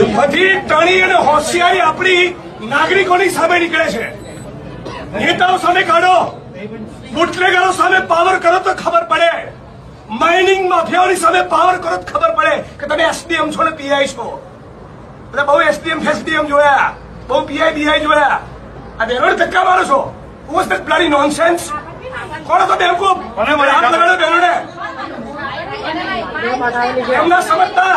બધી ટણી અને હોશિયારી આપણી નાગરિકોની સામે નીકળે છે. નેતાઓ સામે કાઢો. બુટલેગરો સામે પાવર કરો તો ખબર પડે. માઇનિંગ માફિયાઓની સામે પાવર કરો તો ખબર પડે કે તમે એસડીએમ છો ને પીઆઈ છો. એટલે બહુ એસડીએમ ફેસડીએમ જોયા. બહુ પીઆઈ બીઆઈ જોયા. આ બેરોડ ધક્કા મારો છો. વોઝ ધેટ બ્લડી નોનસેન્સ કોણ હતો બેવકૂફ મને મને હાથ લગાડો બેરોડે એમના સમજતા.